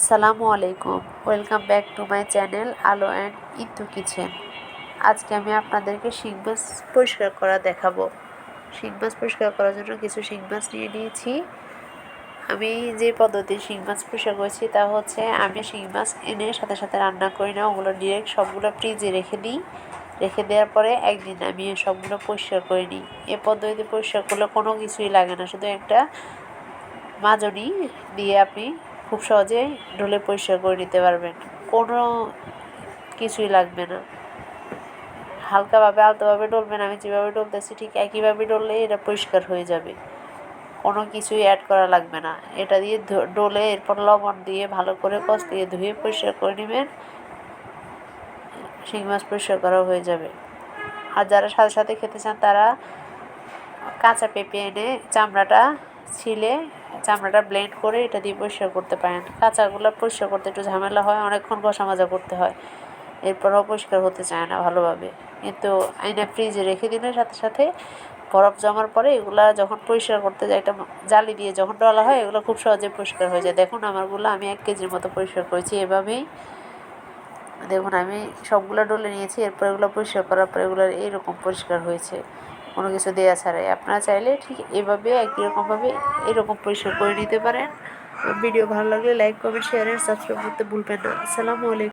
আসসালামু আলাইকুম। Welcome back to my channel Alo and Itu kitchen আজকে আমি আপনাদেরকে শিং মাছ পরিষ্কার করা দেখাবো। শিং মাছ পরিষ্কার করার জন্য কিছু শিং মাছ নিয়ে নিয়েছি। আমি যে পদ্ধতি শিং মাছ পরিষ্কার করেছি তা হচ্ছে আমি শিং মাছ এনে সাথে সাথে রান্না করি না, ওগুলো ডিরেক্ট সবগুলো ফ্রিজে রেখে দিই। রেখে দেওয়ার পরে একদিন আমি সবগুলো পরিষ্কার করে নিই। এ পদ্ধতিতে পরিষ্কার করলে কোনো কিছুই লাগে না, শুধু একটা মাজনি দিয়ে আপনি খুব সহজেই ঢলে পরিষ্কার করে নিতে পারবেন। কোনো কিছুই লাগবে না। হালকাভাবে, আলতোভাবে ডলবেন আমি যেভাবে ডলতেছি ঠিক একইভাবে ডললে এটা পরিষ্কার হয়ে যাবে। কোনো কিছুই অ্যাড করা লাগবে না। এটা দিয়ে ডলে এরপর লবণ দিয়ে ভালো করে কষ দিয়ে ধুয়ে পরিষ্কার করে নেবেন। শিং মাছ পরিষ্কার করা হয়ে যাবে। আর যারা সাথে সাথে খেতে চান তারা কাঁচা পেঁপে এনে চামড়াটা ছিলে চামড়াটা ব্লেন্ড করে এটা দিয়ে পরিষ্কার করতে পারেন। কাঁচাগুলো পরিষ্কার করতে একটু ঝামেলা হয়, অনেকক্ষণ কষা মাজা করতে হয়। এরপরও পরিষ্কার হতে চায় না ভালোভাবে। কিন্তু আইনা ফ্রিজে রেখে দিলে সাথে সাথে বরফ জমার পরে এগুলা যখন পরিষ্কার করতে যায় এটা জালি দিয়ে যখন ডলা হয়, এগুলো খুব সহজে পরিষ্কার হয়ে যায়। দেখুন আমারগুলো আমি এক কেজির মতো পরিষ্কার করেছি এভাবেই। দেখুন আমি সবগুলো ডলে নিয়েছি, এরপর এগুলো পরিষ্কার করার পর এগুলো এইরকম পরিষ্কার হয়েছে। কোনো কিছু দেওয়া ছাড়াই। আপনারা চাইলে ঠিক এভাবে, একই রকমভাবে এরকম পরিষ্কার করে নিতে পারেন। ভিডিও ভালো লাগলে লাইক কমেন্ট শেয়ার সাবস্ক্রাইব করতে ভুলবেন না। আসসালামু আলাইকুম।